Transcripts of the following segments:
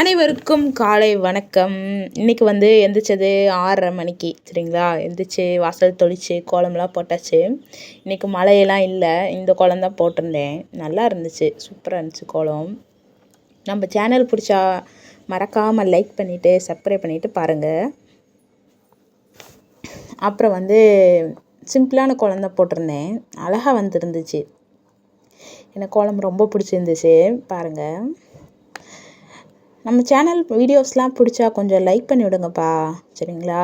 அனைவருக்கும் காலை வணக்கம். இன்றைக்கி வந்து எந்திரிச்சது ஆறரை மணிக்கு சரிங்களா? எந்திரிச்சு வாசல் தொளிச்சு கோலம்லாம் போட்டாச்சு. இன்றைக்கி மழையெல்லாம் இல்லை. இந்த கோலம் தான் போட்டிருந்தேன். நல்லா இருந்துச்சு. சூப்பராக இருந்துச்சு கோலம். நம்ம சேனல் பிடிச்சா மறக்காமல் லைக் பண்ணிவிட்டு சப்ஸ்கிரைப் பண்ணிவிட்டு பாருங்கள் அப்புறம் வந்து சிம்பிளான கோலம் தான் போட்டிருந்தேன். அழகாக வந்துருந்துச்சு. எனக்கு கோலம் ரொம்ப பிடிச்சிருந்துச்சு. பாருங்கள் நம்ம சேனல் வீடியோஸ்லாம் பிடிச்சா கொஞ்சம் லைக் பண்ணி விடுங்கப்பா. சரிங்களா?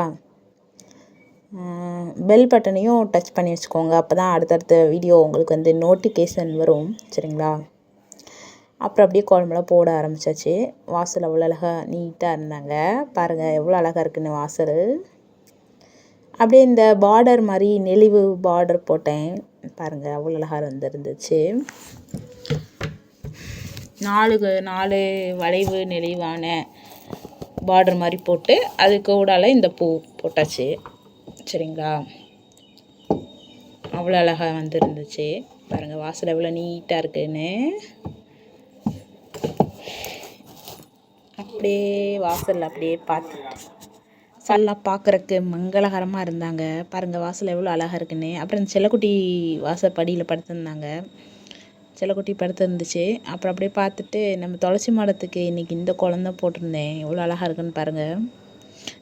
பெல் பட்டனையும் டச் பண்ணி வச்சுக்கோங்க. அப்போ தான் அடுத்தடுத்த வீடியோ உங்களுக்கு வந்து நோட்டிஃபிகேஷன் வரும். சரிங்களா? அப்புறம் அப்படியே குழம்புலாம் போட ஆரம்பித்தாச்சு வாசல் அவ்வளோ அழகாக நீட்டாக இருந்தாங்க. பாருங்கள் எவ்வளோ அழகாக இருக்குன்னு வாசல். அப்படியே இந்த பார்டர் மாதிரி நெளிவு பார்டர் போட்டேன். பாருங்கள் அவ்வளோ அழகாக வந்துருந்துச்சு நாலு நாலு வளைவு நெளிவான பார்டர் மாதிரி போட்டு அதுக்கு கூடால இந்த பூ போட்டாச்சு. சரிங்களா? அவ்வளோ அழகாக வந்துருந்துச்சு. பாருங்கள் வாசல் எவ்வளோ நீட்டாக இருக்குன்னு. அப்படியே வாசலில் அப்படியே பார்த்துட்டு சல்லாம் பார்க்குறக்கு மங்களகரமாக இருந்தாங்க. பாருங்கள் வாசல் எவ்வளோ அழகாக இருக்குன்னு. அப்புறம் இந்த செல்லக்குட்டி வாசல் படியில் படுத்திருந்தாங்க. செல்லக்குட்டி படுத்திருந்துச்சு அப்புறம் அப்படியே பார்த்துட்டு நம்ம துளசி மாடத்துக்கு இன்றைக்கி இந்த கோலம் தான் போட்டிருந்தேன். எவ்வளோ அழகாக இருக்குன்னு பாருங்கள்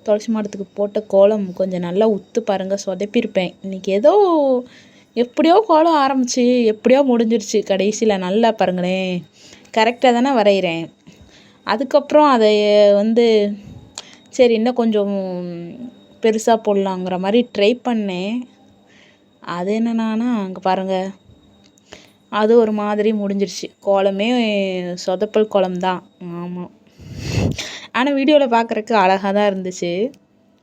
துளசி மாடத்துக்கு போட்ட கோலம் கொஞ்சம் நல்லா உத்து பாருங்கள் சொதப்பியிருப்பேன். இன்றைக்கி ஏதோ எப்படியோ கோலம் ஆரம்பிச்சு எப்படியோ முடிஞ்சிருச்சு. கடைசியில் நல்லா பாருங்களேன். கரெக்டாக தானே வரைகிறேன். அதுக்கப்புறம் அதை வந்து சரி இன்னும் கொஞ்சம் பெருசாக போடலாங்கிற மாதிரி ட்ரை பண்ணேன். அது என்னென்னா அங்கே பாருங்கள் அது ஒரு மாதிரி முடிஞ்சிருச்சு. கோலமே சொதப்பல் கோலம் தான் ஆமாம் ஆனால் வீடியோவில் பார்க்குறக்கு அழகாக தான் இருந்துச்சு.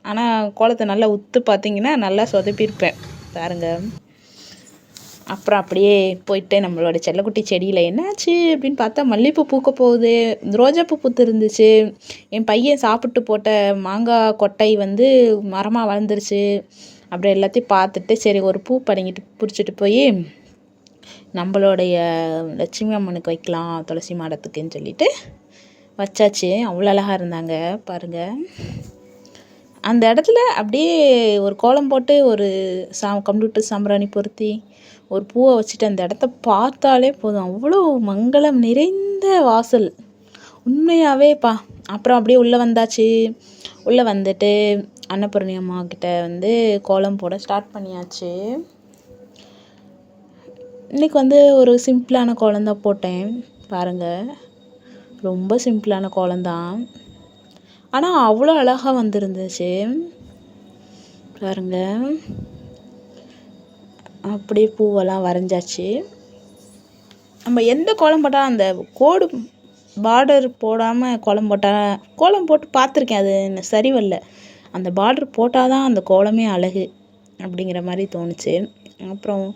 ஆனால் கோலத்தை நல்லா உத்து பார்த்தீங்கன்னா நல்லா சொதப்பியிருப்பேன். பாருங்க. அப்புறம் அப்படியே போயிட்டு நம்மளோட செல்லக்குட்டி செடியில் என்னாச்சு அப்படின்னு பார்த்தா மல்லிகைப்பூ பூக்க போகுது. ரோஜாப்பூ பூத்து இருந்துச்சு என் பையன் சாப்பிட்டு போட்ட மாங்காய் கொட்டை வந்து மரமாக வளர்ந்துருச்சு. அப்படி எல்லாத்தையும் பார்த்துட்டு சரி ஒரு பூ படங்கிட்டு பிடிச்சிட்டு போய் நம்மளோடைய லட்சுமி அம்மனுக்கு வைக்கலாம் துளசி மாடத்துக்குன்னு சொல்லிட்டு வச்சாச்சு. அவ்வளோ அழகாக இருந்தாங்க பாருங்கள் அந்த இடத்துல அப்படியே ஒரு கோலம் போட்டு ஒரு சா கம்ப்யூட்டர் சாம்பிராணி பொருத்தி ஒரு பூவை வச்சுட்டு அந்த இடத்த பார்த்தாலே போதும். அவ்வளோ மங்களம் நிறைந்த வாசல். உண்மையாகவேப்பா அப்புறம் அப்படியே உள்ளே வந்தாச்சு. உள்ளே வந்துட்டு அன்னபூர்ணி அம்மா கிட்ட வந்து கோலம் போட ஸ்டார்ட் பண்ணியாச்சு. இன்றைக்கி வந்து ஒரு சிம்பிளான கோலம் தான் போட்டேன் பாருங்கள் ரொம்ப சிம்பிளான கோலம் தான் ஆனால் அவ்வளோ அழகாக வந்துருந்துச்சு. பாருங்கள் அப்படியே பூவெல்லாம் வரைஞ்சாச்சு. நம்ம எந்த கோலம் போட்டால் அந்த கோடு பார்டர் போடாமல் கோலம் போட்டால் கோலம் போட்டு பார்த்துருக்கேன் அது சரி வரல அந்த பார்டர் போட்டால் தான் அந்த கோலமே அழகு அப்படிங்கிற மாதிரி தோணுச்சு. அப்புறம்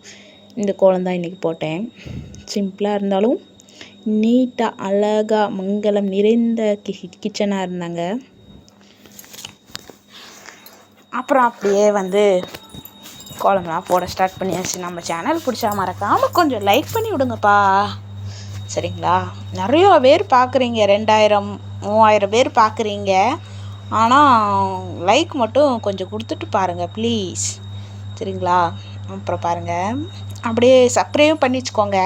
இந்த கோலம் தான் இன்றைக்கி போட்டேன். சிம்பிளாக இருந்தாலும் நீட்டாக அழகாக மங்களம் நிறைந்த கி கிச்சனாக இருந்தாங்க. அப்புறம் அப்படியே வந்து கோலம்லாம் போட ஸ்டார்ட் பண்ணியாச்சு. நம்ம சேனல் பிடிச்சா மறக்காமல் கொஞ்சம் லைக் பண்ணி விடுங்கப்பா. சரிங்களா? நிறையா பேர் பார்க்குறீங்க ரெண்டாயிரம் மூவாயிரம் பேர் பார்க்குறீங்க ஆனால் லைக் மட்டும் கொஞ்சம் கொடுத்துட்டு பாருங்கள் ப்ளீஸ் சரிங்களா? அப்புறம் பாருங்கள் அப்படியே சப்ஸ்கிரைப் பண்ணி வச்சுக்கோங்க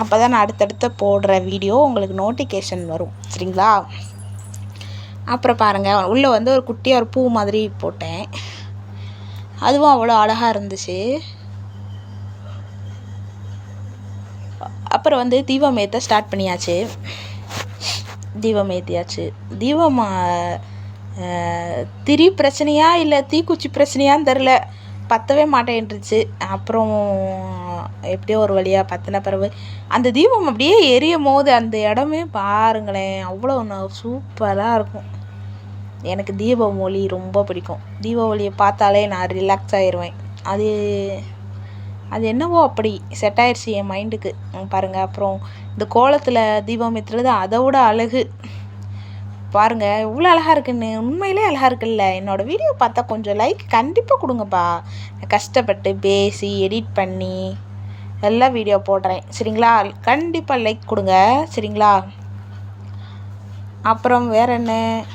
அப்போ தான் நான் அடுத்தடுத்த போடுற வீடியோ உங்களுக்கு நோட்டிஃபிகேஷன் வரும். சரிங்களா? அப்புறம் பாருங்கள் உள்ளே வந்து ஒரு குட்டியாக ஒரு பூ மாதிரி போட்டேன். அதுவும் அவ்வளோ அழகாக இருந்துச்சு. அப்புறம் வந்து தீபம் ஏற்ற ஸ்டார்ட் பண்ணியாச்சு தீபம் ஏற்றியாச்சு தீபம் திரி பிரச்சனையா இல்லை தீக்குச்சி பிரச்சனையான்னு தெரில பற்றவே மாட்டேன்ருச்சு அப்புறம் எப்படியோ ஒரு வழியாக பற்றின பிறகு அந்த தீபம் அப்படியே எரியும் போது அந்த இடமே பாருங்களேன் அவ்வளோ சூப்பராக இருக்கும். எனக்கு தீபம் ஒளி ரொம்ப பிடிக்கும். தீபாவளியை பார்த்தாலே நான் ரிலாக்ஸ் ஆயிடுவேன் அது அது என்னவோ அப்படி செட் ஆயிடுச்சு என் மைண்டுக்கு பாருங்கள் அப்புறம் இந்த கோலத்தில் தீபம் ஏற்றுறது அதை விட அழகு. பாருங்கள் இவ்வளோ அழகாக இருக்குன்னு. உண்மையிலே அழகாக இருக்குல்ல. என்னோடய வீடியோ பார்த்தா கொஞ்சம் லைக் கண்டிப்பாக கொடுங்கப்பா. கஷ்டப்பட்டு பேசி எடிட் பண்ணி எல்லாம் வீடியோ போடுறேன். சரிங்களா? கண்டிப்பாக லைக் கொடுங்க. சரிங்களா? அப்புறம் வேற என்ன?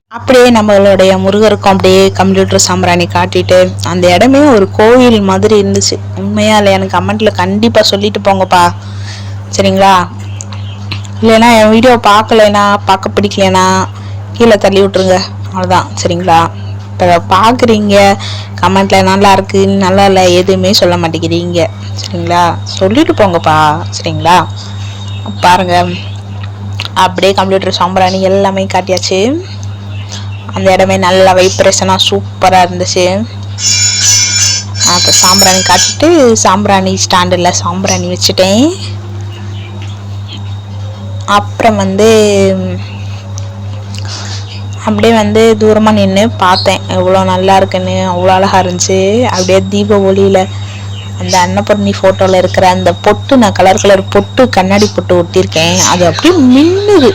அப்படியே நம்மளுடைய முருகருக்கும் அப்படியே கம்ப்யூட்டர் சாம்பிராணி காட்டிட்டு அந்த இடமே ஒரு கோவில் மாதிரி இருந்துச்சு. உண்மையா இல்லை எனக்கு கமெண்ட்ல கண்டிப்பாக சொல்லிட்டு போங்கப்பா. சரிங்களா? இல்லைன்னா என் வீடியோ பார்க்கலைனா பார்க்க பிடிக்கலனா கீழே தள்ளி விட்ருங்க அவ்வளோதான் சரிங்களா? இப்போ பார்க்குறீங்க கமெண்ட்டில் நல்லா இருக்கு நல்லா இல்லை எதுவுமே சொல்ல மாட்டேங்கிறீங்க. சரிங்களா? சொல்லிட்டு போங்கப்பா. சரிங்களா? பாருங்க. அப்படியே கம்ப்யூட்டர் சாம்பிராணி எல்லாமே காட்டியாச்சு. அந்த இடமே நல்லா வைப்ரேஷனாக சூப்பராக இருந்துச்சு. அப்போ சாம்பிராணி காட்டிட்டு சாம்பிராணி ஸ்டாண்டில் சாம்பிராணி வச்சுட்டேன். அப்புறம் வந்து அப்படியே வந்து தூரமாக நின்று பார்த்தேன். எவ்வளோ நல்லா இருக்குன்னு அவ்வளோ அழகாக இருந்துச்சு. அப்படியே தீப ஒளியில் அந்த அன்னபூர்ணி ஃபோட்டோவில் இருக்கிற அந்த பொட்டு நான் கலர் கலர் பொட்டு கண்ணாடி பொட்டு ஒட்டியிருக்கேன். அது அப்படியே மின்னுது.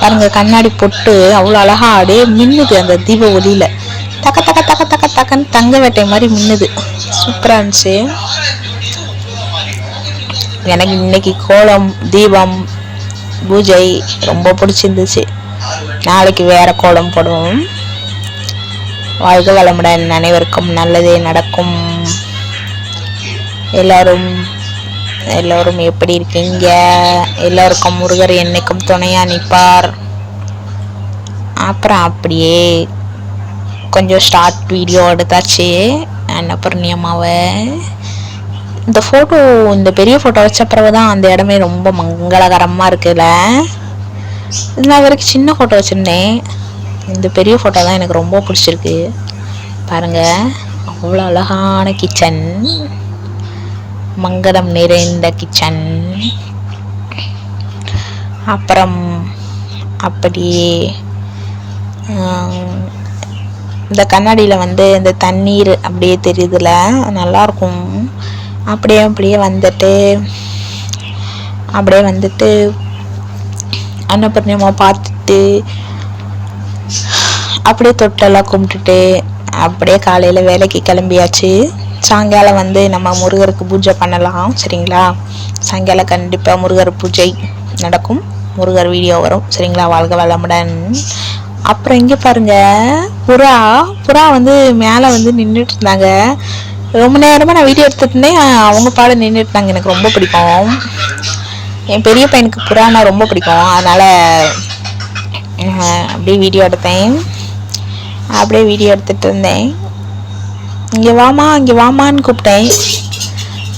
பாருங்க கண்ணாடி பொட்டு அவ்வளோ அழகா அப்படியே மின்னுது அந்த தீப ஒளியில் தக்க தக்க தக்க தக்க தக்கன்னு தங்க வேட்டை மாதிரி மின்னுது. சூப்பராக இருந்துச்சு. எனக்கு இன்னைக்கு கோலம் தீபம் பூஜை ரொம்ப பிடிச்சிருந்துச்சு. நாளைக்கு வேற கோலம் போடுவோம். வாழ்க வளமுடன் அனைவருக்கும் நல்லதே நடக்கும். எல்லோரும் எல்லோரும் எப்படி இருக்கீங்க? எல்லோருக்கும் முருகர் என்னைக்கும் துணையாக நிற்பார். அப்புறம் அப்படியே கொஞ்சம் ஸ்டார்ட் வீடியோ எடுத்தாச்சு. அன்னபூர்ணியம்மாவை இந்த ஃபோட்டோ இந்த பெரிய ஃபோட்டோ வச்ச பிறகு தான் அந்த இடமே ரொம்ப மங்களகரமாக இருக்குல்ல? நான் வரைக்கும் சின்ன ஃபோட்டோ வச்சுருந்தேன். இந்த பெரிய ஃபோட்டோ தான் எனக்கு ரொம்ப பிடிச்சிருக்கு. பாருங்கள் அவ்வளோ அழகான கிச்சன் மங்கடம் நிறைந்த கிச்சன் அப்புறம் அப்படியே இந்த கண்ணாடியில் வந்து இந்த தண்ணீர் அப்படியே தெரியுதுல நல்லாயிருக்கும் அப்படியே அப்படியே வந்துட்டு அப்படியே வந்துட்டு அன்னபூர்ணியமாக பார்த்துட்டு அப்படியே தொட்டெல்லாம் கும்பிட்டுட்டு அப்படியே காலையில் வேலைக்கு கிளம்பியாச்சு. சாயங்காலம் வந்து நம்ம முருகருக்கு பூஜை பண்ணலாம் சரிங்களா? சாயங்காலம் கண்டிப்பாக முருகர் பூஜை நடக்கும். முருகர் வீடியோ வரும் சரிங்களா? வாழ்க வளமுடன். அப்புறம் இங்கே பாருங்க புறா புறா வந்து மேலே வந்து நின்றுட்டு இருந்தாங்க. ரொம்ப நேரமாக நான் வீடியோ எடுத்துட்டுனே இருந்தேன் அவங்க பாட நின்றுட்டு இருந்தாங்க. எனக்கு ரொம்ப பிடிக்கும். என் பெரிய பையனுக்கு புறானா ரொம்ப பிடிக்கும். அதனால் அப்படியே வீடியோ எடுத்தேன். அப்படியே வீடியோ எடுத்துகிட்டு இருந்தேன். இங்கே வாமா இங்கே வாமான்னு கூப்பிட்டேன்.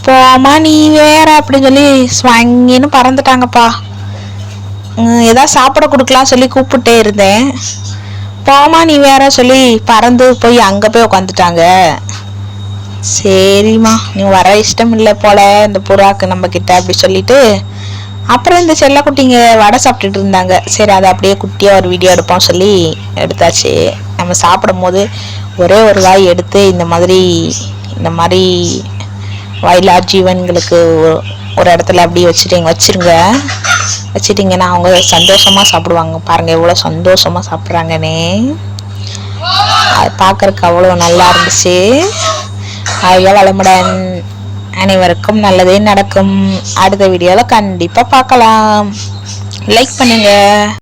போமா நீ வேற அப்படின்னு சொல்லி ஸ்வாங்கின்னு பறந்துட்டாங்கப்பா. எதாவது ஏதாவது சாப்பிட கொடுக்கலாம் சொல்லி கூப்பிட்டே இருந்தேன். போமா நீ வேற சொல்லி பறந்து போய் அங்கே போய் உட்காந்துட்டாங்க சரிம்மா நீ வர இஷ்டம் இல்லை போல இந்த புறாக்கு நம்ம கிட்ட அப்படி சொல்லிட்டு அப்புறம் இந்த செல்லக்குட்டிங்க வடை சாப்பிட்டுட்டு இருந்தாங்க. சரி அதை அப்படியே குட்டியாக ஒரு வீடியோ எடுப்போம் சொல்லி எடுத்தாச்சு. நம்ம சாப்பிடும் போது ஒரே ஒரு வாய் எடுத்து இந்த மாதிரி இந்த மாதிரி வாயிலா ஜீவன்களுக்கு ஒரு இடத்துல அப்படியே வச்சுட்டீங்க வச்சிருங்க. வச்சுட்டிங்கன்னா அவங்க சந்தோஷமாக சாப்பிடுவாங்க. பாருங்கள் எவ்வளோ சந்தோஷமாக சாப்பிட்றாங்கன்னே. அது பார்க்குறக்கு அவ்வளோ நல்லா இருந்துச்சு. ஆகிய வளமுடன் அனைவருக்கும் நல்லதே நடக்கும். அடுத்த வீடியோவில் கண்டிப்பாக பார்க்கலாம். லைக் பண்ணுங்கள்